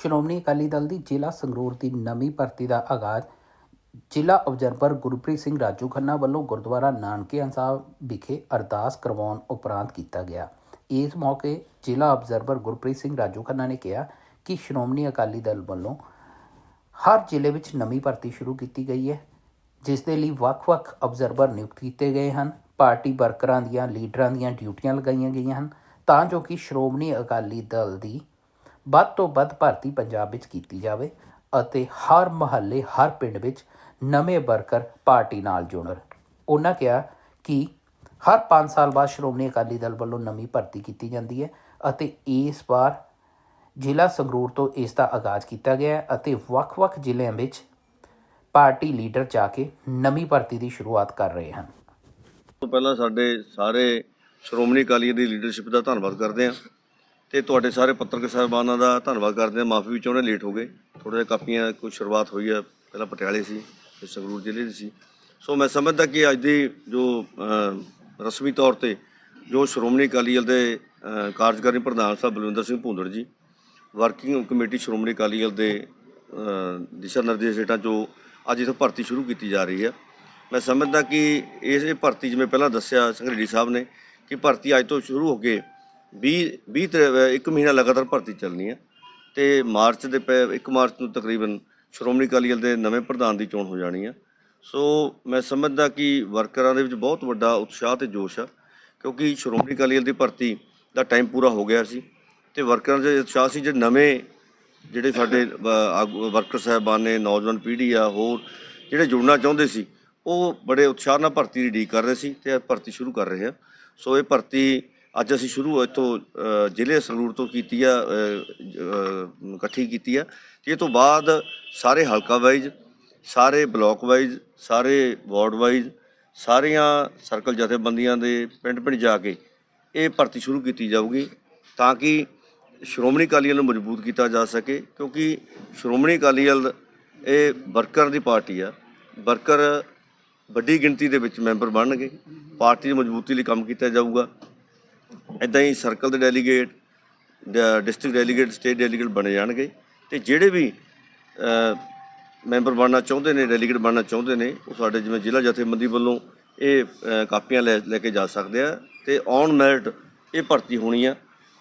ਸ਼੍ਰੋਮਣੀ ਅਕਾਲੀ ਦਲ ਦੀ ਜ਼ਿਲ੍ਹਾ ਸੰਗਰੂਰ ਦੀ ਨਵੀਂ ਭਰਤੀ ਦਾ ਆਗਾਜ਼, ਜ਼ਿਲ੍ਹਾ ਅਬਜ਼ਰਵਰ ਗੁਰਪ੍ਰੀਤ ਸਿੰਘ ਰਾਜੂ ਖੰਨਾ ਵੱਲੋਂ ਗੁਰਦੁਆਰਾ ਨਾਨਕੇ ਸਾਹਿਬ ਵਿਖੇ ਅਰਦਾਸ ਕਰਵਾਉਣ ਉਪਰੰਤ ਕੀਤਾ ਗਿਆ। ਇਸ ਮੌਕੇ ਜ਼ਿਲ੍ਹਾ ਅਬਜ਼ਰਵਰ ਗੁਰਪ੍ਰੀਤ ਸਿੰਘ ਰਾਜੂ ਖੰਨਾ ਨੇ ਕਿਹਾ ਕਿ ਸ਼੍ਰੋਮਣੀ ਅਕਾਲੀ ਦਲ ਵੱਲੋਂ ਹਰ ਜ਼ਿਲ੍ਹੇ ਵਿੱਚ ਨਵੀਂ ਭਰਤੀ ਸ਼ੁਰੂ ਕੀਤੀ ਗਈ ਹੈ, ਜਿਸ ਦੇ ਲਈ ਵੱਖ-ਵੱਖ ਅਬਜ਼ਰਵਰ ਨਿਯੁਕਤ ਕੀਤੇ ਗਏ ਹਨ। ਪਾਰਟੀ ਵਰਕਰਾਂ ਦੀਆਂ, ਲੀਡਰਾਂ ਦੀਆਂ ਡਿਊਟੀਆਂ ਲਗਾਈਆਂ ਗਈਆਂ ਹਨ, ਤਾਂ ਜੋ ਕਿ ਸ਼੍ਰੋਮਣੀ ਅਕਾਲੀ ਦਲ ਦੀ ਵੱਧ ਤੋਂ ਵੱਧ ਭਰਤੀ ਪੰਜਾਬ ਵਿੱਚ ਕੀਤੀ ਜਾਵੇ ਅਤੇ ਹਰ ਮਹੱਲੇ, ਹਰ ਪਿੰਡ ਵਿੱਚ ਨਵੇਂ ਵਰਕਰ ਪਾਰਟੀ ਨਾਲ ਜੁੜਨ। ਉਹਨਾਂ ਕਿਹਾ ਕਿ ਹਰ 5 ਸਾਲ ਬਾਅਦ ਸ਼੍ਰੋਮਣੀ ਅਕਾਲੀ ਦਲ ਵੱਲੋਂ ਨਵੀਂ ਭਰਤੀ ਕੀਤੀ ਜਾਂਦੀ ਹੈ ਅਤੇ ਇਸ ਵਾਰ ਜ਼ਿਲ੍ਹਾ ਸੰਗਰੂਰ ਤੋਂ ਇਸ ਦਾ ਆਗਾਜ਼ ਕੀਤਾ ਗਿਆ ਹੈ ਅਤੇ ਵੱਖ-ਵੱਖ ਜ਼ਿਲ੍ਹਿਆਂ ਵਿੱਚ ਪਾਰਟੀ ਲੀਡਰ ਜਾ ਕੇ ਨਵੀਂ ਭਰਤੀ ਦੀ ਸ਼ੁਰੂਆਤ ਕਰ ਰਹੇ ਹਨ। ਤੋਂ ਪਹਿਲਾਂ ਸਾਡੇ ਸਾਰੇ ਸ਼੍ਰੋਮਣੀ ਅਕਾਲੀ ਦੀ ਲੀਡਰਸ਼ਿਪ ਦਾ ਧੰਨਵਾਦ ਕਰਦੇ ਹਾਂ। ਤੇ ਤੁਹਾਡੇ ਸਾਰੇ ਪੱਤਰਕਾਰ ਸਾਹਿਬਾਨਾਂ ਦਾ ਧੰਨਵਾਦ ਕਰਦੇ ਹਾਂ। ਮਾਫੀ ਵੀ ਚਾਹੁੰਦੇ ਲੇਟ ਹੋ ਗਏ। ਥੋੜਾ ਜਿਹਾ ਕਾਪੀਆਂ ਕੋਈ ਸ਼ੁਰੂਆਤ ਹੋਈ ਹੈ ਪਹਿਲਾਂ ਪਟਿਆਲੇ ਸੀ, ਫਿਰ ਸੰਗਰੂਰ ਜ਼ਿਲ੍ਹੇ ਦੀ ਸੀ। ਸੋ ਮੈਂ ਸਮਝਦਾ ਕਿ ਅੱਜ ਦੀ ਜੋ ਰਸਮੀ ਤੌਰ ਤੇ ਜੋ ਸ਼੍ਰੋਮਣੀ ਅਕਾਲੀ ਦਲ ਦੇ ਕਾਰਜਕਾਰੀ ਪ੍ਰਧਾਨ ਸਾਹਿਬ ਬਲਵਿੰਦਰ ਸਿੰਘ ਭੁੰਦੜ ਜੀ, ਵਰਕਿੰਗ ਕਮੇਟੀ ਸ਼੍ਰੋਮਣੀ ਅਕਾਲੀ ਦਲ ਦੇ ਦਿਸ਼ਾ ਨਿਰਦੇਸ਼ ਹੇਠਾਂ ਜੋ ਅੱਜ ਇਥੋਂ ਭਰਤੀ ਸ਼ੁਰੂ ਕੀਤੀ ਜਾ ਰਹੀ ਹੈ ਮੈਂ ਸਮਝਦਾ ਕਿ ਇਸ ਇਹ ਭਰਤੀ ਜਿਵੇਂ ਪਹਿਲਾਂ ਦੱਸਿਆ ਸੰਘਰੇੜੀ ਸਾਹਿਬ ਨੇ ਕਿ ਭਰਤੀ ਅੱਜ ਤੋਂ ਸ਼ੁਰੂ ਹੋ ਕੇ 20 20 ਤਰ- ਇੱਕ ਮਹੀਨਾ ਲਗਾਤਾਰ ਭਰਤੀ ਚੱਲਣੀ ਹੈ ਤੇ ਮਾਰਚ ਦੇ 1 ਮਾਰਚ ਨੂੰ ਤਕਰੀਬਨ ਸ਼੍ਰੋਮਣੀ ਅਕਾਲੀ ਦਲ ਦੇ ਨਵੇਂ ਪ੍ਰਧਾਨ ਦੀ ਚੋਣ ਹੋ ਜਾਣੀ ਹੈ। ਸੋ ਮੈਂ ਸਮਝਦਾ ਕਿ ਵਰਕਰਾਂ ਦੇ ਵਿੱਚ ਬਹੁਤ ਵੱਡਾ ਉਤਸ਼ਾਹ ਤੇ ਜੋਸ਼ ਆ, ਕਿਉਂਕਿ ਸ਼੍ਰੋਮਣੀ ਅਕਾਲੀ ਦਲ ਦੀ ਭਰਤੀ ਦਾ ਟਾਈਮ ਪੂਰਾ ਹੋ ਗਿਆ ਸੀ ਤੇ ਵਰਕਰਾਂ ਦੇ ਉਤਸ਼ਾਹ ਸੀ ਜਿਹੜੇ ਨਵੇਂ ਜਿਹੜੇ ਸਾਡੇ ਆਗੂ- ਵਰਕਰ ਸਾਹਿਬਾਨ ਨੇ, ਨੌਜਵਾਨ ਪੀੜ੍ਹੀ ਆ, ਹੋਰ ਜਿਹੜੇ ਜੁੜਨਾ ਚਾਹੁੰਦੇ ਸੀ, ਉਹ ਬੜੇ ਉਤਸ਼ਾਹ ਨਾਲ ਭਰਤੀ ਦੀ ਉਡੀਕ ਕਰ ਰਹੇ ਸੀ ਤੇ ਭਰਤੀ ਸ਼ੁਰੂ ਕਰ ਰਹੇ ਆ। ਸੋ ਇਹ ਭਰਤੀ ਅੱਜ ਅਸੀਂ ਸ਼ੁਰੂ ਇੱਥੋਂ ਜ਼ਿਲ੍ਹੇ ਸੰਗਰੂਰ ਤੋਂ ਕੀਤੀ ਆ ਇਕੱਠੀ ਕੀਤੀ ਆ। ਤੇ ਇਹ ਤੋਂ ਬਾਅਦ ਸਾਰੇ ਹਲਕਾ ਵਾਈਜ਼, ਸਾਰੇ ਬਲਾਕ ਵਾਈਜ਼, ਸਾਰੇ ਵਾਰਡ ਵਾਈਜ਼, ਸਾਰੀਆਂ ਸਰਕਲ ਜਥੇਬੰਦੀਆਂ ਦੇ ਪਿੰਡ ਪਿੰਡ ਜਾ ਕੇ ਇਹ ਭਰਤੀ ਸ਼ੁਰੂ ਕੀਤੀ ਜਾਊਗੀ ਤਾਂ ਕਿ ਸ਼੍ਰੋਮਣੀ ਅਕਾਲੀ ਦਲ ਨੂੰ ਮਜ਼ਬੂਤ ਕੀਤਾ ਜਾ ਸਕੇ। ਕਿਉਂਕਿ ਸ਼੍ਰੋਮਣੀ ਅਕਾਲੀ ਦਲ ਇਹ ਵਰਕਰ ਦੀ ਪਾਰਟੀ ਆ। ਵਰਕਰ ਵੱਡੀ ਗਿਣਤੀ ਦੇ ਵਿੱਚ ਮੈਂਬਰ ਬਣਨਗੇ। ਪਾਰਟੀ ਦੀ ਮਜ਼ਬੂਤੀ ਲਈ ਕੰਮ ਕੀਤਾ ਜਾਊਗਾ। ਇਦਾਂ ਹੀ ਸਰਕਲ ਦੇ delegate district delegate state delegate ਬਣੇ ਜਾਣਗੇ। ਤੇ ਜਿਹੜੇ ਵੀ ਮੈਂਬਰ ਬਣਨਾ ਚਾਹੁੰਦੇ ਨੇ ਡੈਲੀਗੇਟ ਬਣਨਾ ਚਾਹੁੰਦੇ ਨੇ, ਉਹ ਸਾਡੇ ਜਿਵੇਂ ਜ਼ਿਲ੍ਹਾ ਜਥੇਬੰਦੀ ਵੱਲੋਂ ਇਹ ਕਾਪੀਆਂ ਲੈ ਲੈ ਕੇ ਜਾ ਸਕਦੇ ਆ। ਤੇ ਔਨ ਮੈਰਿਟ ਇਹ ਭਰਤੀ ਹੋਣੀ ਆ।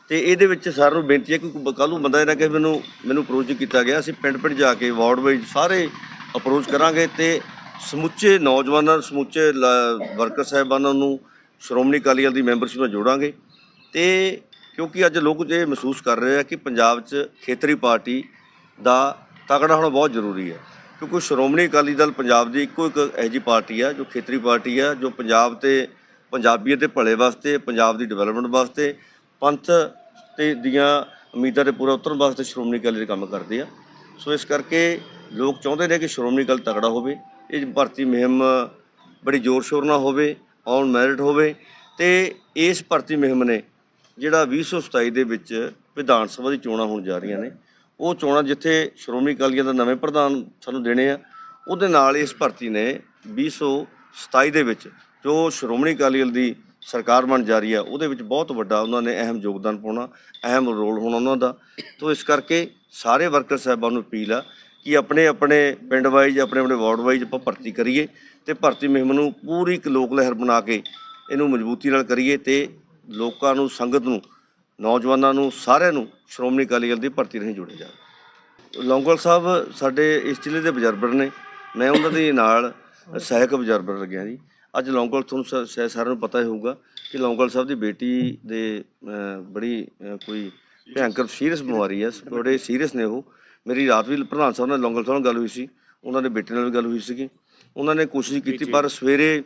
ਤੇ ਇਹਦੇ ਵਿੱਚ ਸਾਰਿਆਂ ਨੂੰ ਬੇਨਤੀ ਹੈ ਕਿ ਕੱਲ੍ਹ ਨੂੰ ਬੰਦਾ ਇਹਨਾਂ ਕਿ ਮੈਨੂੰ ਮੈਨੂੰ ਅਪਰੋਚ ਕੀਤਾ ਗਿਆ। ਅਸੀਂ ਪਿੰਡ ਪਿੰਡ ਜਾ ਕੇ ਵਾਰਡ ਵਾਈਜ਼ ਸਾਰੇ ਅਪਰੋਚ ਕਰਾਂਗੇ ਤੇ ਸਮੁੱਚੇ ਨੌਜਵਾਨਾਂ, ਸਮੁੱਚੇ ਲ- ਵਰਕਰ ਸਾਹਿਬਾਨਾਂ ਨੂੰ ਸ਼੍ਰੋਮਣੀ ਅਕਾਲੀ ਦਲ ਦੀ ਮੈਂਬਰਸ਼ਿਪ ਨਾਲ ਜੋੜਾਂਗੇ ਤੇ ਕਿਉਂਕਿ ਅੱਜ ਲੋਕ ਇਹ ਮਹਿਸੂਸ ਕਰ ਰਹੇ ਆ ਕਿ ਪੰਜਾਬ 'ਚ ਖੇਤਰੀ ਪਾਰਟੀ ਦਾ ਤਕੜਾ ਹੋਣਾ ਬਹੁਤ ਜ਼ਰੂਰੀ ਹੈ। ਕਿਉਂਕਿ ਸ਼੍ਰੋਮਣੀ ਅਕਾਲੀ ਦਲ ਪੰਜਾਬ ਦੀ ਇੱਕੋ ਇੱਕ ਇਹੋ ਜਿਹੀ ਪਾਰਟੀ ਆ, ਜੋ ਖੇਤਰੀ ਪਾਰਟੀ ਆ, ਜੋ ਪੰਜਾਬ ਤੇ ਪੰਜਾਬੀਅਤ ਦੇ ਭਲੇ ਵਾਸਤੇ, ਪੰਜਾਬ ਦੀ ਡਿਵੈਲਪਮੈਂਟ ਵਾਸਤੇ ਪੰਥ ਤੇ ਦੀਆਂ ਉਮੀਦਾਂ 'ਤੇ ਪੂਰਾ ਉਤਰਨ ਵਾਸਤੇ ਸ਼੍ਰੋਮਣੀ ਅਕਾਲੀ ਦਲ ਕੰਮ ਕਰਦੇ ਆ। ਸੋ ਇਸ ਕਰਕੇ ਲੋਕ ਚਾਹੁੰਦੇ ਨੇ ਕਿ ਸ਼੍ਰੋਮਣੀ ਅਕਾਲੀ ਤਕੜਾ ਹੋਵੇ, ਇਹ ਭਰਤੀ ਮੁਹਿੰਮ ਬੜੀ ਜ਼ੋਰ ਸ਼ੋਰ ਨਾਲ ਹੋਵੇ ਔਨ ਮੈਰਿਟ ਹੋਵੇ ਤੇ ਇਸ ਭਰਤੀ ਮੁਹਿੰਮ ਨੇ ਜਿਹੜਾ 2027 ਦੇ ਵਿੱਚ ਵਿਧਾਨ ਸਭਾ ਦੀ ਚੋਣਾਂ ਹੋਣ ਜਾ ਰਹੀਆਂ ਨੇ, ਉਹ ਚੋਣਾਂ ਜਿੱਥੇ ਸ਼੍ਰੋਮਣੀ ਅਕਾਲੀ ਦਲ ਦਾ ਨਵੇਂ ਪ੍ਰਧਾਨ ਸਾਨੂੰ ਦੇਣੇ ਆ, ਉਹਦੇ ਨਾਲ ਇਸ ਭਰਤੀ ਨੇ 2027 ਦੇ ਵਿੱਚ ਜੋ ਸ਼੍ਰੋਮਣੀ ਅਕਾਲੀ ਦਲ ਦੀ ਸਰਕਾਰ ਬਣ ਜਾ ਰਹੀ ਆ, ਉਹਦੇ ਵਿੱਚ ਬਹੁਤ ਵੱਡਾ ਉਹਨਾਂ ਨੇ ਅਹਿਮ ਯੋਗਦਾਨ ਪਾਉਣਾ, ਅਹਿਮ ਰੋਲ ਹੋਣਾ ਉਹਨਾਂ ਦਾ। ਤੋਂ ਇਸ ਕਰਕੇ ਸਾਰੇ ਵਰਕਰ ਸਾਹਿਬਾਨ ਨੂੰ ਅਪੀਲ ਆ ਕਿ ਆਪਣੇ ਆਪਣੇ ਪਿੰਡ ਵਾਈਜ਼ ਆਪਣੇ ਆਪਣੇ ਵਾਰਡ ਵਾਈਜ਼ ਆਪਾਂ ਭਰਤੀ ਕਰੀਏ। ਤੇ ਭਰਤੀ ਮੁਹਿੰਮ ਨੂੰ ਪੂਰੀ ਇੱਕ ਲੋਕ ਲਹਿਰ ਬਣਾ ਕੇ ਇਹਨੂੰ ਮਜ਼ਬੂਤੀ ਨਾਲ ਕਰੀਏ ਤੇ ਲੋਕਾਂ ਨੂੰ, ਸੰਗਤ ਨੂੰ, ਨੌਜਵਾਨਾਂ ਨੂੰ, ਸਾਰਿਆਂ ਨੂੰ ਸ਼੍ਰੋਮਣੀ ਅਕਾਲੀ ਦਲ ਦੀ ਭਰਤੀ ਰਾਹੀਂ ਜੋੜਿਆ ਜਾਵੇ। ਲੌਂਗੋਵਾਲ ਸਾਹਿਬ ਸਾਡੇ ਇਸ ਜ਼ਿਲ੍ਹੇ ਦੇ ਬਜ਼ਰਬਰ ਨੇ, ਮੈਂ ਉਹਨਾਂ ਦੇ ਨਾਲ ਸਹਾਇਕ ਬਜ਼ਰਬਰ ਲੱਗਿਆ ਜੀ। ਅੱਜ ਲੌਂਗੋਵਾਲ ਤੁਹਾਨੂੰ ਸ- ਸਾਰਿਆਂ ਨੂੰ ਪਤਾ ਹੀ ਹੋਊਗਾ ਕਿ ਲੌਂਗੋਵਾਲ ਸਾਹਿਬ ਦੀ ਬੇਟੀ ਦੇ ਬੜੀ ਕੋਈ ਭਿਆਨਕ, ਸੀਰੀਅਸ ਬਿਮਾਰੀ ਹੈ ਬੜੇ ਸੀਰੀਅਸ ਨੇ ਉਹ। ਮੇਰੀ ਰਾਤ ਵੀ ਪ੍ਰਧਾਨ ਸਾਹਿਬ ਨਾਲ ਲੌਂਗੋਵਾਲ ਸਾਹਿਬ ਨਾਲ ਗੱਲ ਹੋਈ ਸੀ, ਉਹਨਾਂ ਦੇ ਬੇਟੇ ਨਾਲ ਵੀ ਗੱਲ ਹੋਈ ਸੀਗੀ। ਉਹਨਾਂ ਨੇ ਕੋਸ਼ਿਸ਼ ਕੀਤੀ ਪਰ ਸਵੇਰੇ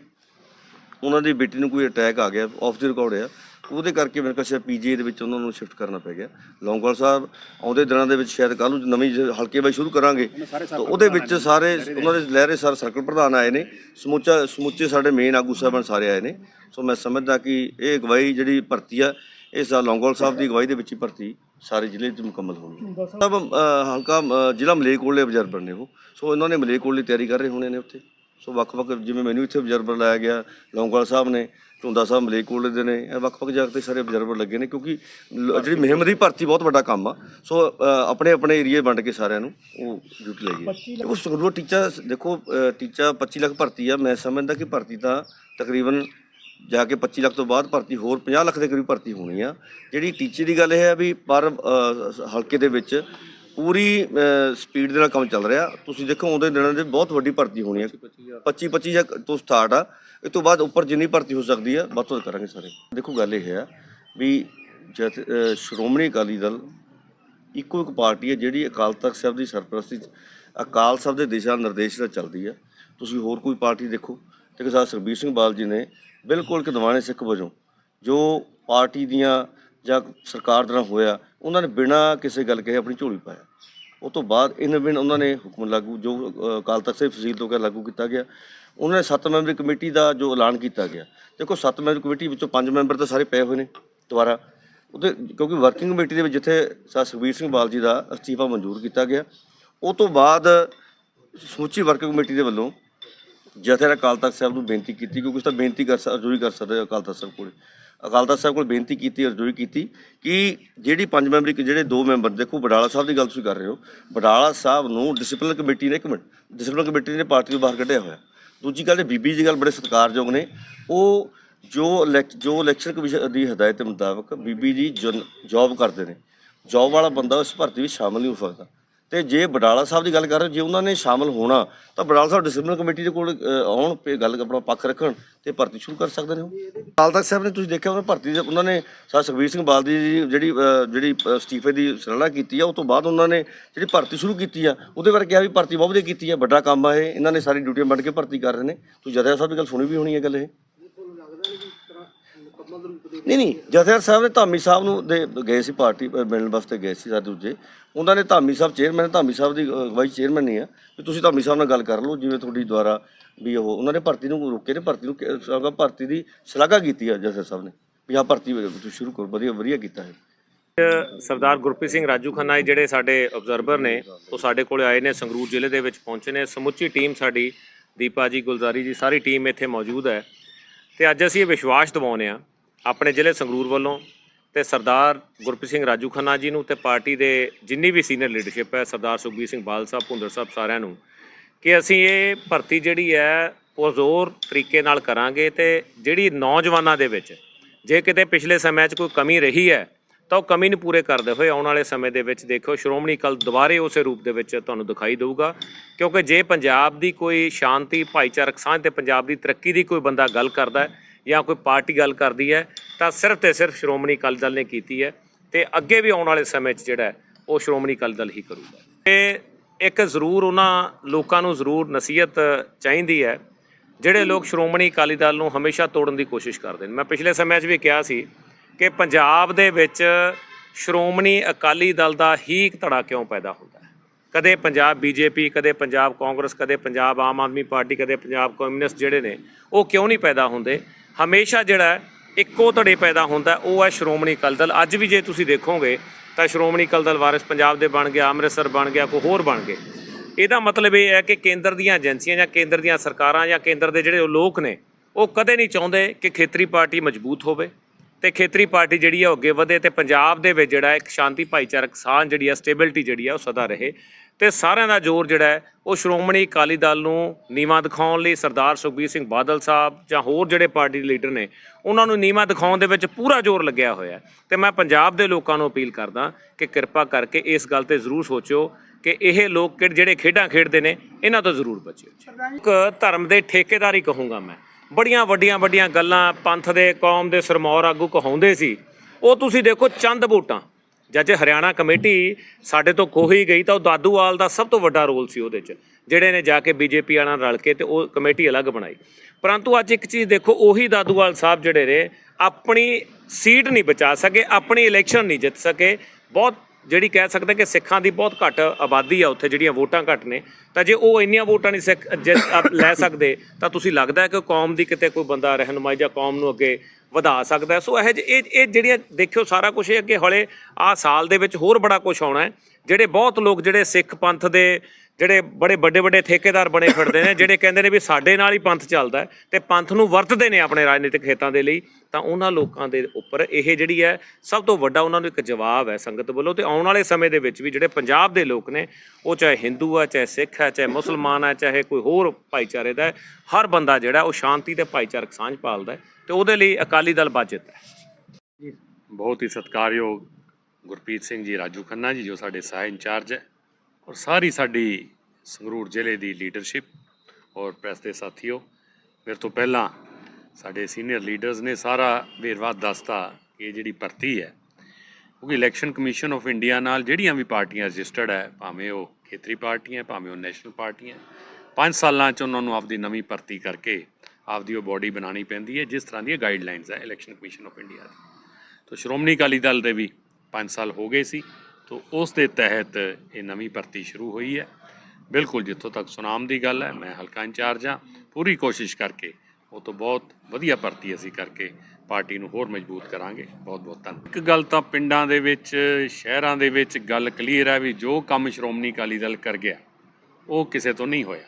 ਉਹਨਾਂ ਦੀ ਬੇਟੀ ਨੂੰ ਕੋਈ ਅਟੈਕ ਆ ਗਿਆ ਆਫ ਦੀ ਰਿਕਾਰਡ ਆ। ਉਹਦੇ ਕਰਕੇ ਮੇਰੇ ਕੋਲ ਸ਼ਾਇਦ ਪੀਜੀ ਦੇ ਵਿੱਚ ਉਹਨਾਂ ਨੂੰ ਸ਼ਿਫਟ ਕਰਨਾ ਪੈ ਗਿਆ। ਲੌਂਗੋਵਾਲ ਸਾਹਿਬ ਆਉਂਦੇ ਦਿਨਾਂ ਦੇ ਵਿੱਚ ਸ਼ਾਇਦ ਕੱਲ੍ਹ ਨੂੰ ਨਵੀਂ ਹਲਕੇ ਬਾਈ ਸ਼ੁਰੂ ਕਰਾਂਗੇ। ਤਾਂ ਉਹਦੇ ਵਿੱਚ ਸਾਰੇ ਉਹਨਾਂ ਦੇ ਲਹਿਰੇ ਸਰ ਸਰਕਲ ਪ੍ਰਧਾਨ ਆਏ ਨੇ। ਸਮੁੱਚਾ ਸਮੁੱਚੇ ਸਾਡੇ ਮੇਨ ਆਗੂ ਸਾਹਿਬਾਨ ਸਾਰੇ ਆਏ ਨੇ। ਸੋ ਮੈਂ ਸਮਝਦਾ ਕਿ ਇਹ ਅਗਵਾਈ ਜਿਹੜੀ ਭਰਤੀ ਆ ਇਹ ਸਾ ਲੌਂਗੋਵਾਲ ਸਾਹਿਬ ਦੀ ਅਗਵਾਈ ਦੇ ਵਿੱਚ ਹੀ ਭਰਤੀ। ਸਾਰੇ ਜ਼ਿਲ੍ਹੇ 'ਚ ਮੁਕੰਮਲ ਹੋਣੀ ਹੈ ਸਭ ਹਲਕਾ ਜ਼ਿਲ੍ਹਾ ਮਲੇਰਕੋਟਲੇ ਅਬਜ਼ਰਵਰ ਨੇ ਉਹ। ਸੋ ਇਹਨਾਂ ਨੇ ਮਲੇਰਕੋਟਲੇ ਦੀ ਤਿਆਰੀ ਕਰ ਰਹੇ ਹੋਣੇ ਨੇ ਉੱਥੇ। ਸੋ ਵੱਖ-ਵੱਖ ਜਿਵੇਂ ਮੈਨੂੰ ਇੱਥੇ ਅਬਜ਼ਰਵਰ ਲਾਇਆ ਗਿਆ ਲੌਂਗਵਾਲ ਸਾਹਿਬ ਨੇ ਝੁੰਦਾ ਸਾਹਿਬ ਮਲੇਕੋਟਲੇ ਦੇ ਨੇ ਇਹ ਵੱਖ-ਵੱਖ ਜਗ੍ਹਾ ਤੇ ਸਾਰੇ ਅਬਜ਼ਰਵਰ ਲੱਗੇ ਨੇ ਕਿਉਂਕਿ ਜਿਹੜੀ ਮੁਹਿੰਮ ਦੀ ਭਰਤੀ ਬਹੁਤ ਵੱਡਾ ਕੰਮ ਆ। ਸੋ ਆਪਣੇ ਆਪਣੇ ਏਰੀਏ ਵੰਡ ਕੇ ਸਾਰਿਆਂ ਨੂੰ ਉਹ ਡਿਊਟੀ ਲਈ ਦੇਖੋ ਸੰਗਰੂਰ ਟੀਚਾ ਦੇਖੋ ਟੀਚਾ 25 ਲੱਖ ਭਰਤੀ ਆ। ਮੈਂ ਸਮਝਦਾ ਕਿ ਭਰਤੀ ਤਾਂ ਤਕਰੀਬਨ ਜਾ ਕੇ 25 ਲੱਖ ਤੋਂ ਬਾਅਦ ਭਰਤੀ, ਹੋਰ 50 ਲੱਖ ਦੇ ਕਰੀਬ ਭਰਤੀ ਹੋਣੀ ਆ। ਜਿਹੜੀ ਟੀਚੇ ਦੀ ਗੱਲ ਇਹ ਹੈ ਵੀ ਪਰ ਹਲਕੇ ਦੇ ਵਿੱਚ ਪੂਰੀ ਸਪੀਡ ਦੇ ਨਾਲ ਕੰਮ ਚੱਲ ਰਿਹਾ। ਤੁਸੀਂ ਦੇਖੋ ਆਉਂਦੇ ਦਿਨਾਂ ਦੇ ਬਹੁਤ ਵੱਡੀ ਭਰਤੀ ਹੋਣੀ ਹੈ 25 25 ਤੋਂ ਸਟਾਰਟ ਆ। ਇਸ ਤੋਂ ਬਾਅਦ ਉੱਪਰ ਜਿੰਨੀ ਭਰਤੀ ਹੋ ਸਕਦੀ ਹੈ ਵੱਧ ਤੋਂ ਕਰਾਂਗੇ ਸਾਰੇ। ਦੇਖੋ ਗੱਲ ਇਹ ਹੈ ਵੀ ਜਦ ਸ਼੍ਰੋਮਣੀ ਅਕਾਲੀ ਦਲ ਇੱਕੋ ਇੱਕ ਪਾਰਟੀ ਹੈ ਜਿਹੜੀ ਅਕਾਲ ਤਖਤ ਸਾਹਿਬ ਦੀ ਸਰਪ੍ਰਸਤੀ 'ਚ ਅਕਾਲ ਸਾਹਿਬ ਦੇ ਦਿਸ਼ਾ ਨਿਰਦੇਸ਼ ਨਾਲ ਚੱਲਦੀ ਹੈ ਤੁਸੀਂ ਹੋਰ ਕੋਈ ਪਾਰਟੀ ਦੇਖੋ। ਤੇ ਸਰਦਾਰ ਸੁਖਬੀਰ ਸਿੰਘ ਬਾਲ ਜੀ ਨੇ ਬਿਲਕੁਲ ਇੱਕ ਦੀਵਾਨੇ ਸਿੱਖ ਵਜੋਂ ਜੋ ਪਾਰਟੀ ਦੀਆਂ ਜਾਂ ਸਰਕਾਰ ਦੇ ਹੋਇਆ, ਉਹਨਾਂ ਨੇ ਬਿਨਾਂ ਕਿਸੇ ਗੱਲ ਕਹੇ ਆਪਣੀ ਝੋਲੀ ਪਾਇਆ। ਉਹ ਤੋਂ ਬਾਅਦ ਇਹਨਾਂ ਬਿਨ ਉਹਨਾਂ ਨੇ ਹੁਕਮ ਲਾਗੂ ਜੋ ਅਕਾਲ ਤਖਤ ਸਾਹਿਬ ਫਜ਼ੀਲ ਤੋਂ ਕਿਹਾ ਲਾਗੂ ਕੀਤਾ ਗਿਆ, ਉਹਨਾਂ ਨੇ ਸੱਤ ਮੈਂਬਰੀ ਕਮੇਟੀ ਦਾ ਜੋ ਐਲਾਨ ਕੀਤਾ ਗਿਆ। ਦੇਖੋ ਸੱਤ ਮੈਂਬਰੀ ਕਮੇਟੀ ਵਿੱਚੋਂ ਪੰਜ ਮੈਂਬਰ ਤਾਂ ਸਾਰੇ ਪਏ ਹੋਏ ਨੇ ਦੁਬਾਰਾ। ਉਹਦੇ ਕਿਉਂਕਿ ਵਰਕਿੰਗ ਕਮੇਟੀ ਦੇ ਵਿੱਚ ਜਿੱਥੇ ਸਰ ਸੁਖਬੀਰ ਸਿੰਘ ਬਾਲ ਜੀ ਦਾ ਅਸਤੀਫਾ ਮਨਜ਼ੂਰ ਕੀਤਾ ਗਿਆ, ਉਹ ਤੋਂ ਬਾਅਦ ਸਮੁੱਚੀ ਵਰਕਿੰਗ ਕਮੇਟੀ ਦੇ ਵੱਲੋਂ ਜਥੇਦਾਰ ਅਕਾਲ ਤਖਤ ਸਾਹਿਬ ਨੂੰ ਬੇਨਤੀ ਕੀਤੀ, ਕਿਉਂਕਿ ਉਸ ਤਾਂ ਬੇਨਤੀ ਕਰ ਸਕ ਕਰ ਸਕਦੇ ਅਕਾਲ ਤਖਤ ਸਾਹਿਬ ਕੋਲ। ਅਕਾਲ ਤਖਤ ਸਾਹਿਬ ਕੋਲ ਬੇਨਤੀ ਕੀਤੀ ਅਰਜ਼ੋਈ ਕੀਤੀ ਕਿ ਜਿਹੜੀ ਪੰਜ ਮੈਂਬਰੀ ਜਿਹੜੇ ਦੋ ਮੈਂਬਰ, ਦੇਖੋ ਬਡਾਲਾ ਸਾਹਿਬ ਦੀ ਗੱਲ ਤੁਸੀਂ ਕਰ ਰਹੇ ਹੋ। ਬਡਾਲਾ ਸਾਹਿਬ ਨੂੰ ਡਿਸਪਲਿਨ ਕਮੇਟੀ ਨੇ ਇੱਕ ਮਿੰਟ ਡਿਸਪਲਿਨ ਕਮੇਟੀ ਨੇ ਪਾਰਟੀ ਤੋਂ ਬਾਹਰ ਕੱਢਿਆ ਹੋਇਆ। ਦੂਜੀ ਗੱਲ ਬੀਬੀ ਜੀ ਗੱਲ ਬੜੇ ਸਤਿਕਾਰਯੋਗ ਨੇ। ਉਹ ਜੋ ਇਲੈਕ- ਜੋ ਇਲੈਕਸ਼ਨ ਕਮਿਸ਼ਨ ਦੀ ਹਦਾਇਤ ਮੁਤਾਬਕ ਬੀਬੀ ਜੀ ਜੌਬ ਕਰਦੇ ਨੇ। ਜੌਬ ਵਾਲਾ ਬੰਦਾ ਉਸ ਭਰਤੀ ਵਿੱਚ ਸ਼ਾਮਲ ਨਹੀਂ ਹੋ ਸਕਦਾ। ਤੇ ਜੇ ਬਡਾਲਾ ਸਾਹਿਬ ਦੀ ਗੱਲ ਕਰ ਰਹੇ ਜੇ ਉਹਨਾਂ ਨੇ ਸ਼ਾਮਲ ਹੋਣਾ, ਤਾਂ ਬਡਾਲਾ ਸਾਹਿਬ ਡਿਸਪਲਿਨ ਕਮੇਟੀ ਦੇ ਕੋਲ ਆਉਣ ਤੇ ਗੱਲ ਆਪਣਾ ਪੱਖ ਰੱਖਣ ਤੇ ਭਰਤੀ ਸ਼ੁਰੂ ਕਰ ਸਕਦੇ ਨੇ ਉਹ। ਅਕਾਲ ਤਖਤ ਸਾਹਿਬ ਨੇ ਤੁਸੀਂ ਦੇਖਿਆ ਉਹਨਾਂ ਭਰਤੀ ਦੇ ਉਹਨਾਂ ਨੇ ਸਰ ਸੁਖਬੀਰ ਸਿੰਘ ਬਾਲ ਦੀ ਜਿਹੜੀ ਜਿਹੜੀ ਅਸਤੀਫੇ ਦੀ ਸਰਾਹਨਾ ਕੀਤੀ ਆ, ਉਹ ਤੋਂ ਬਾਅਦ ਉਹਨਾਂ ਨੇ ਜਿਹੜੀ ਭਰਤੀ ਸ਼ੁਰੂ ਕੀਤੀ ਆ, ਉਹਦੇ ਬਾਰੇ ਕਿਹਾ ਵੀ ਭਰਤੀ ਬਹੁਤ ਵਧੀਆ ਕੀਤੀ ਆ, ਵੱਡਾ ਕੰਮ ਆ ਇਹ, ਇਹਨਾਂ ਨੇ ਸਾਰੀ ਡਿਊਟੀਆਂ ਵੰਡ ਕੇ ਭਰਤੀ ਕਰ ਰਹੇ ਨੇ। ਤੁਸੀਂ ਜਥੇਦਾਰ ਸਾਹਿਬ ਦੀ ਗੱਲ ਸੁਣੀ ਵੀ ਹੋਣੀ ਹੈ ਗੱਲ ਇਹ? ਨਹੀਂ ਨਹੀਂ, ਜਥੇਦਾਰ ਸਾਹਿਬ ਨੇ ਧਾਮੀ ਸਾਹਿਬ ਨੂੰ ਦੇ, ਗਏ ਸੀ ਪਾਰਟੀ ਮਿਲਣ ਵਾਸਤੇ ਗਏ ਸੀ ਸਾਡੇ ਦੂਜੇ। ਉਹਨਾਂ ਨੇ ਧਾਮੀ ਸਾਹਿਬ ਚੇਅਰਮੈਨ ਧਾਮੀ ਸਾਹਿਬ ਦੀ ਵਾਈਸ ਚੇਅਰਮੈਨ ਨਹੀਂ ਆ, ਵੀ ਤੁਸੀਂ ਧਾਮੀ ਸਾਹਿਬ ਨਾਲ ਗੱਲ ਕਰ ਲਓ, ਜਿਵੇਂ ਤੁਹਾਡੀ ਦੁਆਰਾ ਵੀ ਉਹ, ਉਹਨਾਂ ਨੇ ਭਰਤੀ ਨੂੰ ਰੋਕੇ ਨੇ, ਭਰਤੀ ਨੂੰ ਕਿ- ਭਰਤੀ ਦੀ ਸ਼ਲਾਘਾ ਕੀਤੀ ਆ ਜਥੇਦਾਰ ਸਾਹਿਬ ਨੇ, ਵੀ ਆਹ ਭਰਤੀ ਤੁਸੀਂ ਸ਼ੁਰੂ ਕਰੋ, ਵਧੀਆ ਵਧੀਆ ਕੀਤਾ ਹੈ ਸਰਦਾਰ ਗੁਰਪ੍ਰੀਤ ਸਿੰਘ ਰਾਜੂ ਖੰਨਾ ਜੀ ਜਿਹੜੇ ਸਾਡੇ ਆਬਜ਼ਰਵਰ ਨੇ, ਉਹ ਸਾਡੇ ਕੋਲੇ ਆਏ ਨੇ, ਸੰਗਰੂਰ ਜ਼ਿਲ੍ਹੇ ਦੇ ਵਿੱਚ ਪਹੁੰਚੇ ਨੇ, ਸਮੁੱਚੀ ਟੀਮ ਸਾਡੀ, ਦੀਪਾ ਜੀ, ਗੁਲਜ਼ਾਰੀ ਜੀ, ਸਾਰੀ ਟੀਮ ਇੱਥੇ ਮੌਜੂਦ ਹੈ। ਤੇ ਅੱਜ ਅਸੀਂ ਇਹ ਵਿਸ਼ਵਾਸ ਦਿਵਾਉਂਦੇ ਆ ਆਪਣੇ ਜ਼ਿਲ੍ਹੇ ਸੰਗਰੂਰ ਵੱਲੋਂ ਤੇ ਸਰਦਾਰ ਗੁਰਪ੍ਰੀਤ ਸਿੰਘ ਰਾਜੂ ਖੰਨਾ ਜੀ ਨੂੰ ਤੇ ਪਾਰਟੀ ਦੇ ਜਿੰਨੀ ਵੀ ਸੀਨੀਅਰ ਲੀਡਰਸ਼ਿਪ ਹੈ, ਸਰਦਾਰ ਸੁਖਬੀਰ ਸਿੰਘ ਬਾਲ ਸਾਹਿਬ ਭੁੰਦਰ ਸਾਹਿਬ ਸਾਰਿਆਂ ਨੂੰ, ਕਿ ਅਸੀਂ ਇਹ ਭਰਤੀ ਜਿਹੜੀ ਹੈ, ਉਹ ਜ਼ੋਰ ਤਰੀਕੇ ਨਾਲ ਕਰਾਂਗੇ ਤੇ ਜਿਹੜੀ ਨੌਜਵਾਨਾਂ ਦੇ ਵਿੱਚ, ਜੇ ਕਿਤੇ ਪਿਛਲੇ ਸਮੇਂ 'ਚ ਕੋਈ ਕਮੀ ਰਹੀ ਹੈ, ਤਾਂ ਉਹ ਕਮੀ ਨੂੰ ਪੂਰੇ ਕਰਦੇ ਹੋਏ ਆਉਣ ਵਾਲੇ ਸਮੇਂ ਦੇ ਵਿੱਚ ਦੇਖੋ ਸ਼੍ਰੋਮਣੀ ਕਲ ਦੁਬਾਰੇ ਉਸੇ ਰੂਪ ਦੇ ਵਿੱਚ ਤੁਹਾਨੂੰ ਦਿਖਾਈ ਦੇਊਗਾ, ਕਿਉਂਕਿ ਜੇ ਪੰਜਾਬ ਦੀ ਕੋਈ ਸ਼ਾਂਤੀ, ਭਾਈਚਾਰਕ ਸਾਂਝ ਤੇ ਪੰਜਾਬ ਦੀ ਤਰੱਕੀ ਦੀ ਕੋਈ ਬੰਦਾ ਗੱਲ ਕਰਦਾ ਹੈ ਜਾਂ ਕੋਈ ਪਾਰਟੀ ਗੱਲ ਕਰਦੀ ਹੈ, ਤਾਂ ਸਿਰਫ ਤੇ ਸਿਰਫ ਸ਼੍ਰੋਮਣੀ ਅਕਾਲੀ ਦਲ ਨੇ ਕੀਤੀ ਹੈ ਤੇ ਅੱਗੇ ਵੀ ਆਉਣ ਵਾਲੇ ਸਮੇਂ 'ਚ ਜਿਹੜਾ ਉਹ ਸ਼੍ਰੋਮਣੀ ਅਕਾਲੀ ਦਲ ਹੀ ਕਰੂਗਾ। ਤੇ ਇੱਕ ਜ਼ਰੂਰ ਉਹਨਾਂ ਲੋਕਾਂ ਨੂੰ ਜ਼ਰੂਰ ਨਸੀਹਤ ਚਾਹੀਦੀ ਹੈ, ਜਿਹੜੇ ਲੋਕ ਸ਼੍ਰੋਮਣੀ ਅਕਾਲੀ ਦਲ ਨੂੰ ਹਮੇਸ਼ਾ ਤੋੜਨ ਦੀ ਕੋਸ਼ਿਸ਼ ਕਰਦੇ ਨੇ। ਮੈਂ ਪਿਛਲੇ ਸਮੇਂ 'ਚ ਵੀ ਕਿਹਾ ਸੀ ਕਿ ਪੰਜਾਬ ਦੇ ਵਿੱਚ ਸ਼੍ਰੋਮਣੀ ਅਕਾਲੀ ਦਲ ਦਾ ਹੀ ਇੱਕ ਧੜਾ ਕਿਉਂ ਪੈਦਾ ਹੁੰਦਾ ਹੈ? ਕਦੇ ਪੰਜਾਬ ਬੀਜੇਪੀ, ਕਦੇ ਪੰਜਾਬ ਕਾਂਗਰਸ, ਕਦੇ ਪੰਜਾਬ ਆਮ ਆਦਮੀ ਪਾਰਟੀ, ਕਦੇ ਪੰਜਾਬ ਕਮਿਊਨਿਸਟ ਜਿਹੜੇ ਨੇ, ਉਹ ਕਿਉਂ ਨਹੀਂ ਪੈਦਾ ਹੁੰਦੇ? ਹਮੇਸ਼ਾ ਜਿਹੜਾ ਇੱਕੋ ਧੜੇ ਪੈਦਾ ਹੁੰਦਾ ਉਹ ਹੈ ਸ਼੍ਰੋਮਣੀ ਅਕਾਲੀ ਦਲ। ਅੱਜ ਵੀ ਜੇ ਤੁਸੀਂ ਦੇਖੋਗੇ, ਤਾਂ ਸ਼੍ਰੋਮਣੀ ਅਕਾਲੀ ਦਲ ਵਾਰਿਸ ਪੰਜਾਬ ਦੇ ਬਣ ਗਿਆ, ਅੰਮ੍ਰਿਤਸਰ ਬਣ ਗਿਆ, ਕੋਈ ਹੋਰ ਬਣ ਗਏ। ਇਹਦਾ ਮਤਲਬ ਇਹ ਹੈ ਕਿ ਕੇਂਦਰ ਦੀਆਂ ਏਜੰਸੀਆਂ ਜਾਂ ਕੇਂਦਰ ਦੀਆਂ ਸਰਕਾਰਾਂ ਜਾਂ ਕੇਂਦਰ ਦੇ ਜਿਹੜੇ ਲੋਕ ਨੇ, ਉਹ ਕਦੇ ਨਹੀਂ ਚਾਹੁੰਦੇ ਕਿ ਖੇਤਰੀ ਪਾਰਟੀ ਮਜ਼ਬੂਤ ਹੋਵੇ ਤੇ ਖੇਤਰੀ ਪਾਰਟੀ ਜਿਹੜੀ ਆ ਉਹ ਅੱਗੇ ਵਧੇ ਤੇ ਪੰਜਾਬ ਦੇ ਵਿੱਚ ਜਿਹੜਾ ਇੱਕ ਸ਼ਾਂਤੀ ਭਾਈਚਾਰਕ ਸਾਂਝ ਜਿਹੜੀ ਆ ਸਟੇਬਿਲਿਟੀ ਜਿਹੜੀ ਆ ਉਹ ਸਦਾ ਰਹੇ। ਤੇ ਸਾਰਿਆਂ ਦਾ ਜ਼ੋਰ ਜਿਹੜਾ ਹੈ, ਉਹ ਸ਼੍ਰੋਮਣੀ ਅਕਾਲੀ ਦਲ ਨੂੰ ਨੀਵਾਂ ਦਿਖਾਉਣ ਲਈ ਸਰਦਾਰ ਸੁਖਬੀਰ ਸਿੰਘ ਬਾਦਲ ਸਾਹਿਬ ਜਾਂ ਹੋਰ ਜਿਹੜੇ ਪਾਰਟੀ ਲੀਡਰ ਨੇ, ਉਹਨਾਂ ਨੂੰ ਨੀਵਾਂ ਦਿਖਾਉਣ ਦੇ ਵਿੱਚ ਪੂਰਾ ਜ਼ੋਰ ਲੱਗਿਆ ਹੋਇਆ ਹੈ। ਤੇ ਮੈਂ ਪੰਜਾਬ ਦੇ ਲੋਕਾਂ ਨੂੰ ਅਪੀਲ ਕਰਦਾ ਕਿ ਕਿਰਪਾ ਕਰਕੇ ਇਸ ਗੱਲ ਤੇ ਜ਼ਰੂਰ ਸੋਚਿਓ ਕਿ ਇਹ ਲੋਕ ਕਿ- ਜਿਹੜੇ ਖੇਡਾਂ ਖੇਡਦੇ ਨੇ, ਇਹਨਾਂ ਤੋਂ ਜ਼ਰੂਰ ਬਚਿਓ। ਇੱਕ ਧਰਮ ਦੇ ਠੇਕੇਦਾਰ ਹੀ ਕਹੂੰਗਾ ਮੈਂ। ਬੜੀਆਂ ਵੱਡੀਆਂ ਵੱਡੀਆਂ ਗੱਲਾਂ ਪੰਥ ਦੇ, ਕੌਮ ਦੇ ਸਰਮੌਰ ਆਗੂ ਕਹਾਉਂਦੇ ਸੀ, ਉਹ ਤੁਸੀਂ ਦੇਖੋ ਚੰਦ ਬੂਟਾਂ ਜੱਜ ਹਰਿਆਣਾ ਕਮੇਟੀ ਸਾਡੇ ਤੋਂ ਖੋਹੀ ਗਈ ਤਾਂ ਉਹ ਦਾਦੂਵਾਲ ਦਾ ਸਭ ਤੋਂ ਵੱਡਾ ਰੋਲ ਸੀ ਉਹਦੇ 'ਚ। ਜਿਹੜੇ ਨੇ ਜਾ ਕੇ ਬੀਜੇਪੀ ਵਾਲਿਆਂ ਨਾਲ ਰਲ ਕੇ ਤੇ ਉਹ ਕਮੇਟੀ ਅਲੱਗ ਬਣਾਈ। ਪਰੰਤੂ ਅੱਜ ਇੱਕ ਚੀਜ਼ ਦੇਖੋ, ਉਹੀ ਦਾਦੂਵਾਲ ਸਾਹਿਬ ਜਿਹੜੇ ਨੇ, ਆਪਣੀ ਸੀਟ ਨਹੀਂ ਬਚਾ ਸਕੇ, ਆਪਣੀ ਇਲੈਕਸ਼ਨ ਨਹੀਂ ਜਿੱਤ ਸਕੇ। ਬਹੁਤ ਜਿਹੜੀ ਕਹਿ ਸਕਦੇ ਕਿ ਸਿੱਖਾਂ ਦੀ ਬਹੁਤ ਘੱਟ ਆਬਾਦੀ ਆ ਉੱਥੇ, ਜਿਹੜੀਆਂ ਵੋਟਾਂ ਘੱਟ ਨੇ। ਤਾਂ ਜੇ ਉਹ ਇੰਨੀਆਂ ਵੋਟਾਂ ਨਹੀਂ ਸਿੱਖ ਜਿੱਤ- ਲੈ ਸਕਦੇ, ਤਾਂ ਤੁਸੀਂ ਲੱਗਦਾ ਕਿ ਕੌਮ ਦੀ ਕਿਤੇ ਕੋਈ ਬੰਦਾ ਰਹਿਨਮਾਈ ਜਾਂ ਕੌਮ ਨੂੰ ਅੱਗੇ ਵਧਾ ਸਕਦਾ ਸੋ ਇਹ ਜਿਹੇ- ਇਹ ਇਹ ਜਿਹੜੀਆਂ ਦੇਖਿਓ ਸਾਰਾ ਕੁਝ ਇਹ ਅੱਗੇ ਹੌਲੇ ਆ ਸਾਲ ਦੇ ਵਿੱਚ ਹੋਰ ਬੜਾ ਕੁਝ ਆਉਣਾ ਹੈ। ਜਿਹੜੇ ਬਹੁਤ ਲੋਕ ਜਿਹੜੇ ਸਿੱਖ ਪੰਥ ਦੇ ਜਿਹੜੇ ਬੜੇ ਵੱਡੇ ਵੱਡੇ ਠੇਕੇਦਾਰ ਬਣੇ ਫਿਰਦੇ ਨੇ, ਜਿਹੜੇ ਕਹਿੰਦੇ ਨੇ ਵੀ ਸਾਡੇ ਨਾਲ ਹੀ ਪੰਥ ਚੱਲਦਾ ਹੈ ਤੇ ਪੰਥ ਨੂੰ ਵਰਤਦੇ ਨੇ ਆਪਣੇ ਰਾਜਨੀਤਿਕ ਹਿੱਤਾਂ ਦੇ ਲਈ, ਤਾਂ ਉਹਨਾਂ ਲੋਕਾਂ ਦੇ ਉੱਪਰ ਇਹ ਜਿਹੜੀ ਹੈ ਸਭ ਤੋਂ ਵੱਡਾ ਉਹਨਾਂ ਨੂੰ ਇੱਕ ਜਵਾਬ ਹੈ ਸੰਗਤ ਵੱਲੋਂ ਤੇ ਆਉਣ ਵਾਲੇ ਸਮੇਂ ਦੇ ਵਿੱਚ ਵੀ ਜਿਹੜੇ ਪੰਜਾਬ ਦੇ ਲੋਕ ਨੇ, ਉਹ ਚਾਹੇ ਹਿੰਦੂ ਹੈ, ਚਾਹੇ ਸਿੱਖ ਹੈ, ਚਾਹੇ ਮੁਸਲਮਾਨ ਹੈ, ਚਾਹੇ ਕੋਈ ਹੋਰ ਭਾਈਚਾਰੇ ਦਾ ਹੈ, ਹਰ ਬੰਦਾ ਜਿਹੜਾ ਉਹ ਸ਼ਾਂਤੀ ਤੇ ਭਾਈਚਾਰਕ ਸਾਂਝ ਪਾਲਦਾ ਹੈ। ਤੇ ਉਹਦੇ ਲਈ ਅਕਾਲੀ ਦਲ ਬਾਜਤ ਹੈ। ਬਹੁਤ ਹੀ ਸਤਿਕਾਰਯੋਗ ਗੁਰਪ੍ਰੀਤ ਸਿੰਘ ਜੀ, ਰਾਜੂ ਖੰਨਾ ਜੀ, ਜੋ ਸਾਡੇ ਸਹਾਇ ਇੰਚਾਰਜ ਹੈ ਔਰ ਸਾਰੀ ਸਾਡੀ ਸੰਗਰੂਰ ਜ਼ਿਲ੍ਹੇ ਦੀ ਲੀਡਰਸ਼ਿਪ ਔਰ ਪ੍ਰੈਸ ਦੇ ਸਾਥੀਓ, ਮੇਰੇ ਤੋਂ ਪਹਿਲਾਂ ਸਾਡੇ ਸੀਨੀਅਰ ਲੀਡਰਸ ਨੇ ਸਾਰਾ ਵੇਰਵਾ ਦੱਸਤਾ ਕਿ ਇਹ ਜਿਹੜੀ ਭਰਤੀ ਹੈ ਕਿਉਂਕਿ ਇਲੈਕਸ਼ਨ ਕਮਿਸ਼ਨ ਆਫ ਇੰਡੀਆ ਨਾਲ ਜਿਹੜੀਆਂ ਵੀ ਪਾਰਟੀਆਂ ਰਜਿਸਟਰਡ ਹੈ, ਭਾਵੇਂ ਉਹ ਖੇਤਰੀ ਪਾਰਟੀਆਂ, ਭਾਵੇਂ ਉਹ ਨੈਸ਼ਨਲ ਪਾਰਟੀਆਂ, ਪੰਜ ਸਾਲਾਂ 'ਚ ਉਹਨਾਂ ਨੂੰ ਆਪਦੀ ਨਵੀਂ ਭਰਤੀ ਕਰਕੇ ਆਪਦੀ ਉਹ ਬੋਡੀ ਬਣਾਉਣੀ ਪੈਂਦੀ ਹੈ, ਜਿਸ ਤਰ੍ਹਾਂ ਦੀਆਂ ਗਾਈਡਲਾਈਨਸ ਹੈ ਇਲੈਕਸ਼ਨ ਕਮਿਸ਼ਨ ਆਫ ਇੰਡੀਆ ਦੀ। ਤੋ ਸ਼੍ਰੋਮਣੀ ਅਕਾਲੀ ਦਲ ਦੇ ਵੀ 5 ਸਾਲ ਹੋ ਗਏ ਸੀ, ਤੋ ਉਸ ਦੇ ਤਹਿਤ ਇਹ ਨਵੀਂ ਭਰਤੀ ਸ਼ੁਰੂ ਹੋਈ ਹੈ। ਬਿਲਕੁਲ ਜਿੱਥੋਂ ਤੱਕ ਸੁਨਾਮ ਦੀ ਗੱਲ ਹੈ, ਮੈਂ ਹਲਕਾ ਇੰਚਾਰਜ ਹਾਂ, ਪੂਰੀ ਕੋਸ਼ਿਸ਼ ਕਰਕੇ ਉਹ ਤੋਂ ਬਹੁਤ ਵਧੀਆ ਭਰਤੀ ਅਸੀਂ ਕਰਕੇ ਪਾਰਟੀ ਨੂੰ ਹੋਰ ਮਜ਼ਬੂਤ ਕਰਾਂਗੇ। ਬਹੁਤ ਬਹੁਤ ਧੰਨਵਾਦ। ਇੱਕ ਗੱਲ ਤਾਂ ਪਿੰਡਾਂ ਦੇ ਵਿੱਚ, ਸ਼ਹਿਰਾਂ ਦੇ ਵਿੱਚ ਗੱਲ ਕਲੀਅਰ ਹੈ ਵੀ ਜੋ ਕੰਮ ਸ਼੍ਰੋਮਣੀ ਅਕਾਲੀ ਦਲ ਕਰ ਗਿਆ, ਉਹ ਕਿਸੇ ਤੋਂ ਨਹੀਂ ਹੋਇਆ।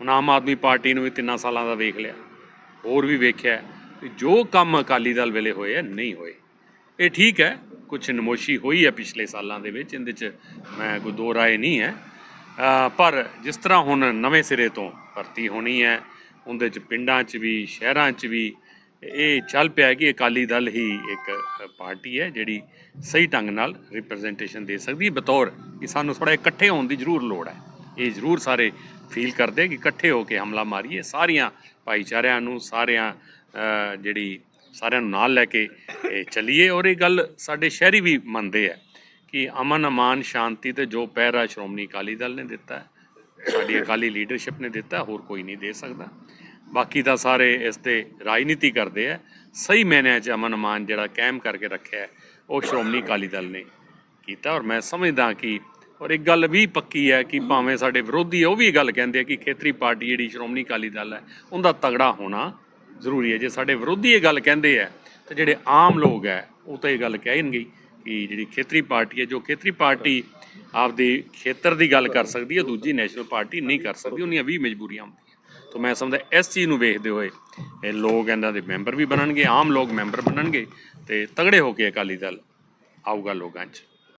ਹੁਣ ਆਮ ਆਦਮੀ ਪਾਰਟੀ ਨੂੰ ਵੀ ਤਿੰਨਾਂ ਸਾਲਾਂ ਦਾ ਵੇਖ ਲਿਆ। ਹੋਰ ਵੀ ਵੇਖਿਆ ਵੀ ਜੋ ਕੰਮ ਅਕਾਲੀ ਦਲ ਵੇਲੇ ਹੋਏ ਆ ਨਹੀਂ ਹੋਏ। ਇਹ ਠੀਕ ਹੈ ਕੁਝ ਨਮੋਸ਼ੀ ਹੋਈ ਹੈ ਪਿਛਲੇ ਸਾਲਾਂ ਦੇ ਵਿੱਚ, ਇਹਦੇ 'ਚ ਮੈਂ ਕੋਈ ਦੋ ਰਾਏ ਨਹੀਂ ਹੈ। ਪਰ ਜਿਸ ਤਰ੍ਹਾਂ ਹੁਣ ਨਵੇਂ ਸਿਰੇ ਤੋਂ ਭਰਤੀ ਹੋਣੀ ਹੈ, ਉਹਦੇ 'ਚ ਪਿੰਡਾਂ 'ਚ ਵੀ, ਸ਼ਹਿਰਾਂ 'ਚ ਵੀ, ਇਹ ਚੱਲ ਪਿਆ ਕਿ ਅਕਾਲੀ ਦਲ ਹੀ ਇੱਕ ਪਾਰਟੀ ਹੈ ਜਿਹੜੀ ਸਹੀ ਢੰਗ ਨਾਲ ਰਿਪਰੈਜ਼ੈਂਟੇਸ਼ਨ ਦੇ ਸਕਦੀ ਹੈ। ਬਤੌਰ ਕਿ ਸਾਨੂੰ ਥੋੜਾ ਇਕੱਠੇ ਹੋਣ ਦੀ ਜ਼ਰੂਰ ਲੋੜ ਹੈ। ਇਹ ਜ਼ਰੂਰ ਸਾਰੇ ਫੀਲ ਕਰਦੇ ਕਿ ਇਕੱਠੇ ਹੋ ਕੇ ਹਮਲਾ ਮਾਰੀਏ। ਸਾਰੀਆਂ ਭਾਈਚਾਰਿਆਂ ਨੂੰ, ਸਾਰਿਆਂ ਜਿਹੜੀ ਸਾਰਿਆਂ ਨੂੰ ਨਾਲ ਲੈ ਕੇ, ਇਹ ਚੱਲੀਏ। ਔਰ ਇਹ ਗੱਲ ਸਾਡੇ ਸ਼ਹਿਰੀ ਵੀ ਮੰਨਦੇ ਆ ਕਿ ਅਮਨ, ਅਮਾਨ, ਸ਼ਾਂਤੀ ਤੇ ਜੋ ਪਹਿਰਾ ਸ਼੍ਰੋਮਣੀ ਅਕਾਲੀ ਦਲ ਨੇ ਦਿੱਤਾ, ਸਾਡੀ ਅਕਾਲੀ ਲੀਡਰਸ਼ਿਪ ਨੇ ਦਿੱਤਾ, ਹੋਰ ਕੋਈ ਨਹੀਂ ਦੇ ਸਕਦਾ। ਬਾਕੀ ਤਾਂ ਸਾਰੇ ਇਸ ਤੇ ਰਾਜਨੀਤੀ ਕਰਦੇ ਆ। ਸਹੀ ਮੈਨਿਆਂ 'ਚ ਅਮਨ, ਅਮਾਨ ਜਿਹੜਾ ਕਾਇਮ ਕਰਕੇ ਰੱਖਿਆ, ਉਹ ਸ਼੍ਰੋਮਣੀ ਅਕਾਲੀ ਦਲ ਨੇ ਕੀਤਾ। ਔਰ ਮੈਂ ਸਮਝਦਾ ਕਿ ਔਰ ਇੱਕ ਗੱਲ ਵੀ ਪੱਕੀ ਹੈ ਕਿ ਭਾਵੇਂ ਸਾਡੇ ਵਿਰੋਧੀ ਉਹ ਵੀ ਇਹ ਗੱਲ ਕਹਿੰਦੇ ਆ ਕਿ ਖੇਤਰੀ ਪਾਰਟੀ ਜਿਹੜੀ ਸ਼੍ਰੋਮਣੀ ਅਕਾਲੀ ਦਲ ਹੈ, ਉਹਦਾ ਤਗੜਾ ਹੋਣਾ ਜ਼ਰੂਰੀ ਹੈ। ਜੇ ਸਾਡੇ ਵਿਰੋਧੀ ਇਹ ਗੱਲ ਕਹਿੰਦੇ ਆ, ਤੇ ਜਿਹੜੇ ਆਮ ਲੋਕ ਹੈ, ਉਹ ਤਾਂ ਇਹ ਗੱਲ ਕਹਿਣਗੇ ਕਿ ਜਿਹੜੀ ਖੇਤਰੀ ਪਾਰਟੀ ਹੈ, ਜੋ ਖੇਤਰੀ ਪਾਰਟੀ ਆਪਦੇ ਖੇਤਰ ਦੀ ਗੱਲ ਕਰ ਸਕਦੀ ਹੈ, ਦੂਜੀ ਨੈਸ਼ਨਲ ਪਾਰਟੀ ਨਹੀਂ ਕਰ ਸਕਦੀ, ਉਹਨੀਆਂ ਵੀ ਮਜਬੂਰੀਆਂ ਹੁੰਦੀਆਂ। ਤਾਂ ਮੈਂ ਸਮਝਦਾ ਇਸ ਚੀਜ਼ ਨੂੰ ਵੇਖਦੇ ਹੋਏ ਇਹ ਲੋਕ ਇਹਨਾਂ ਦੇ ਮੈਂਬਰ ਵੀ ਬਣਨਗੇ, ਆਮ ਲੋਕ ਮੈਂਬਰ ਬਣਨਗੇ ਤੇ ਤਗੜੇ ਹੋ ਕੇ ਅਕਾਲੀ ਦਲ ਆਊਗਾ ਲੋਕਾਂ 'ਚ।